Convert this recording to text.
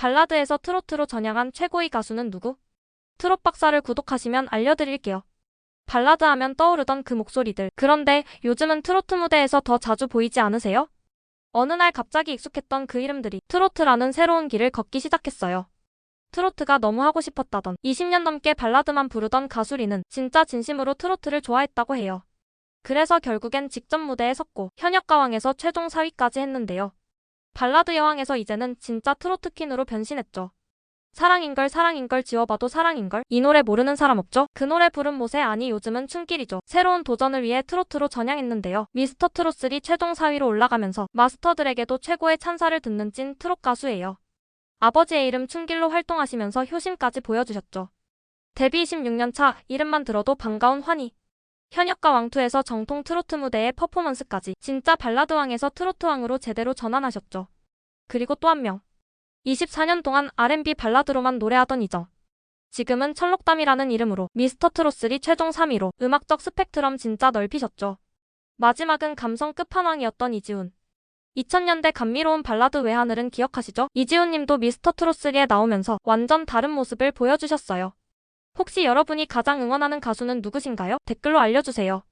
발라드에서 트로트로 전향한 최고의 가수는 누구? 트롯 박사를 구독하시면 알려드릴게요. 발라드 하면 떠오르던 그 목소리들. 그런데 요즘은 트로트 무대에서 더 자주 보이지 않으세요? 어느 날 갑자기 익숙했던 그 이름들이 트로트라는 새로운 길을 걷기 시작했어요. 트로트가 너무 하고 싶었다던 20년 넘게 발라드만 부르던 가수리는 진짜 진심으로 트로트를 좋아했다고 해요. 그래서 결국엔 직접 무대에 섰고 현역 가왕에서 최종 4위까지 했는데요. 발라드 여왕에서 이제는 진짜 트로트 퀸으로 변신했죠. 사랑인걸 사랑인걸 지워봐도 사랑인걸 이 노래 모르는 사람 없죠? 그 노래 부른 못에 아니 요즘은 춤길이죠. 새로운 도전을 위해 트로트로 전향했는데요. 미스터 트롯3 최종 4위로 올라가면서 마스터들에게도 최고의 찬사를 듣는 찐 트롯 가수예요. 아버지의 이름 춘길로 활동하시면서 효심까지 보여주셨죠. 데뷔 26년 차 이름만 들어도 반가운 환희. 현역가 왕투에서 정통 트로트 무대의 퍼포먼스까지 진짜 발라드 왕에서 트로트 왕으로 제대로 전환하셨죠. 그리고 또 한 명. 24년 동안 R&B 발라드로만 노래하던 이정. 지금은 철록담이라는 이름으로 미스터 트롯3 최종 3위로 음악적 스펙트럼 진짜 넓히셨죠. 마지막은 감성 끝판왕이었던 이지훈. 2000년대 감미로운 발라드 외하늘은 기억하시죠? 이지훈 님도 미스터 트롯3에 나오면서 완전 다른 모습을 보여주셨어요. 혹시 여러분이 가장 응원하는 가수는 누구신가요? 댓글로 알려주세요.